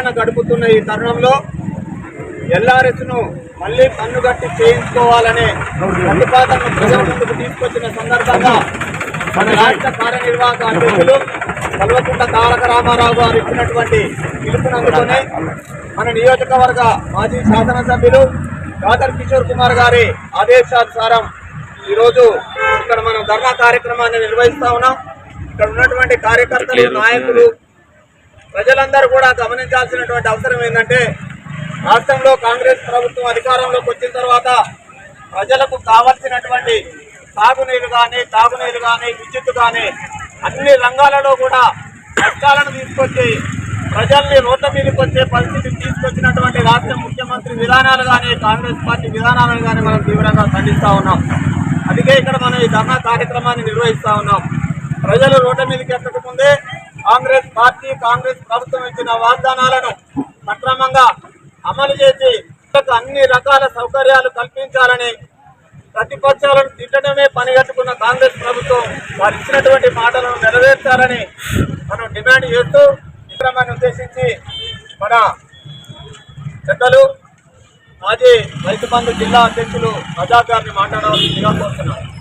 ఆందోళన గడుపుతున్న ఈ తరుణంలో ఎల్ఆర్ఎస్ను మళ్ళీ కన్నుగట్టి చేయించుకోవాలనే ప్రతిపాదనను ప్రజల ముందుకు తీసుకొచ్చిన సందర్భంగా మన రాష్ట్ర కార్యనిర్వాహక అధ్యక్షులు కల్వకుంట తారక రామారావు గారు ఇచ్చినటువంటి పిలుపుని మన నియోజకవర్గ మాజీ శాసనసభ్యులు దాదర్ కిషోర్ కుమార్ గారి ఆదేశానుసారం ఈరోజు ఇక్కడ మనం ధర్నా కార్యక్రమాన్ని నిర్వహిస్తా ఉన్నాం. ఇక్కడ ఉన్నటువంటి కార్యకర్తలు నాయకులు ప్రజలందరూ కూడా గమనించాల్సినటువంటి అవసరం ఏంటంటే రాష్ట్రంలో కాంగ్రెస్ ప్రభుత్వం అధికారంలోకి వచ్చిన తర్వాత ప్రజలకు కావలసినటువంటి సాగునీరు కానీ తాగునీరు కానీ విద్యుత్ కానీ అన్ని రంగాలలో కూడా కష్టాలను తీసుకొచ్చి ప్రజల్ని రోడ్ల మీదకి వచ్చే పరిస్థితిని తీసుకొచ్చినటువంటి రాష్ట్ర ముఖ్యమంత్రి విధానాలు కానీ కాంగ్రెస్ పార్టీ విధానాలను కానీ మనం తీవ్రంగా ఖండిస్తూ ఉన్నాం. అందుకే ఇక్కడ మనం ఈ ధర్నా కార్యక్రమాన్ని నిర్వహిస్తూ ఉన్నాం. ప్రజలు రోడ్ల మీదకి ఎక్కకముందే కాంగ్రెస్ పార్టీ కాంగ్రెస్ ప్రభుత్వం ఇచ్చిన వాగ్దానాలను సక్రమంగా అమలు చేసి ప్రజలకు అన్ని రకాల సౌకర్యాలు కల్పించాలని ప్రతిపక్షాలను తిట్టడమే పనిగట్టుకున్న కాంగ్రెస్ ప్రభుత్వం వారు ఇచ్చినటువంటి మాటలను నెరవేర్చాలని మనం డిమాండ్ చేస్తూ విక్రమాన్ని ఉద్దేశించి మన పెద్దలు మాజీ రైతు బంధు జిల్లా అధ్యక్షులు ప్రజా గారిని మాట్లాడవలసిందిగా కోరుతున్నాను